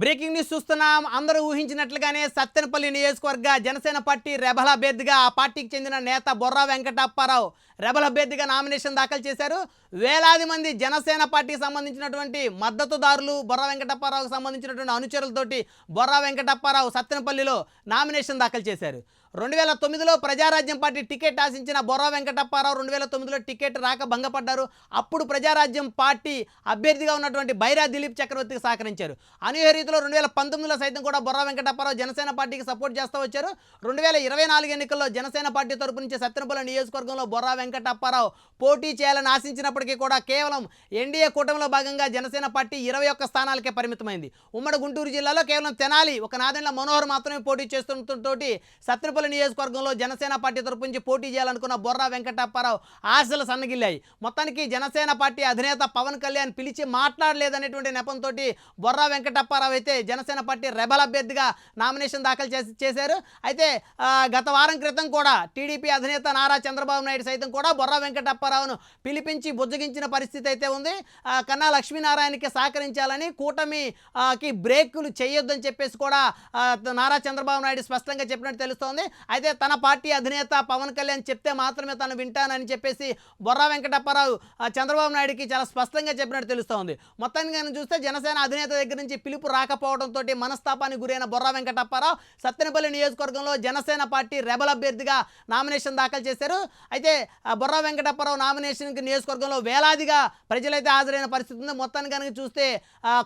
Breaking news చూస్తున్నాం. అందరూ ఊహించినట్లుగానే సత్తెనపల్లి నియోజకవర్గ జనసేన పార్టీ రెబల్ అభ్యర్థిగా ఆ పార్టీకి చెందిన నేత బొర్రా వెంకటప్పారావు రెబల్ అభ్యర్థిగా నామినేషన్ దాఖలు చేశారు. వేలాది మంది జనసేన పార్టీకి సంబంధించినటువంటి మద్దతుదారులు బొర్రా వెంకటప్పారావుకు సంబంధించినటువంటి అనుచరులతోటి బొర్రా వెంకటప్పారావు సత్తెనపల్లిలో నామినేషన్ దాఖలు చేశారు. రెండు వేల తొమ్మిదిలో ప్రజారాజ్యం పార్టీ టికెట్ ఆశించిన బొర్రా వెంకటప్పారావు రెండు వేల తొమ్మిదిలో టికెట్ రాక భంగపడ్డారు. అప్పుడు ప్రజారాజ్యం పార్టీ అభ్యర్థిగా ఉన్నటువంటి బైరా దిలీప్ చక్రవర్తికి సహకరించారు. అనుహరి రీతిలో రెండు వేల పంతొమ్మిదిలో సైతం కూడా బొర్రా వెంకటప్పారావు జనసేన పార్టీకి సపోర్ట్ చేస్తూ వచ్చారు. రెండు వేల ఇరవై నాలుగు ఎన్నికల్లో జనసేన పార్టీ తరపు నుంచి సత్తెనపల్లి నియోజకవర్గంలో బొర్రా వెంకటప్పారావు పోటీ చేయాలని ఆశించినప్పటికీ కూడా కేవలం ఎన్డీఏ కూటమిలో భాగంగా జనసేన పార్టీ ఇరవై ఒక్క స్థానాలకే పరిమితమైంది. ఉమ్మడి గుంటూరు జిల్లాలో కేవలం తెనాలి ఒక నాదెండ్ల మనోహర్ మాత్రమే పోటీ చేస్తుండటంతో సత్తెనపల్లి నియోజకవర్గంలో జనసేన పార్టీ తరపు నుంచి పోటీ చేయాలనుకున్న బొర్రా వెంకటప్పారావు ఆశలు సన్నగిల్లాయి. మొత్తానికి జనసేన పార్టీ అధినేత పవన్ కళ్యాణ్ పిలిచి మాట్లాడలేదనేటువంటి నెపంతో బొర్రా వెంకటప్పారావు అయితే జనసేన పార్టీ రెబల్ అభ్యర్థిగా నామినేషన్ దాఖలు చేసి చేశారు అయితే గత వారం క్రితం కూడా టీడీపీ అధినేత నారా చంద్రబాబు నాయుడు సైతం కూడా బొర్రా వెంకటప్పారావును పిలిపించి బుజ్జగించిన పరిస్థితి అయితే ఉంది. కన్నా లక్ష్మీనారాయణకి సహకరించాలని కూటమి కి బ్రేకులు చేయొద్దని చెప్పేసి కూడా నారా చంద్రబాబు నాయుడు స్పష్టంగా చెప్పినట్టు తెలుస్తోంది. అయితే తన పార్టీ అధినేత పవన్ కళ్యాణ్ చెప్తే మాత్రమే తను వింటానని చెప్పేసి బొర్రా వెంకటప్పారావు చంద్రబాబు నాయుడుకి చాలా స్పష్టంగా చెప్పినట్టు తెలుస్తోంది. మొత్తానికి చూస్తే జనసేన అధినేత దగ్గర నుంచి పిలుపు రాక రాకపోవడంతో మనస్తాపానికి గురైన బొర్రా వెంకటప్పారావు సత్తెనపల్లి నియోజకవర్గంలో జనసేన పార్టీ రెబల్ అభ్యర్థిగా నామినేషన్ దాఖలు చేశారు. అయితే బొర్రా వెంకటప్పారావు నామినేషన్కి నియోజకవర్గంలో వేలాదిగా ప్రజలైతే హాజరైన పరిస్థితి ఉంది. మొత్తాన్ని కనుక చూస్తే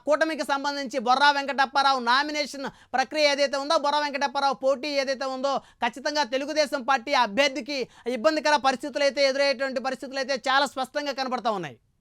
కూటమికి సంబంధించి బొర్రా వెంకటప్పారావు నామినేషన్ ప్రక్రియ ఏదైతే ఉందో బొర్రా వెంకటప్పారావు పోటీ ఏదైతే ఉందో ఖచ్చితంగా తెలుగుదేశం పార్టీ అభ్యర్థికి ఇబ్బందికర పరిస్థితులు అయితే ఎదురయ్యేటువంటి పరిస్థితులు అయితే చాలా స్పష్టంగా కనబడతా ఉన్నాయి.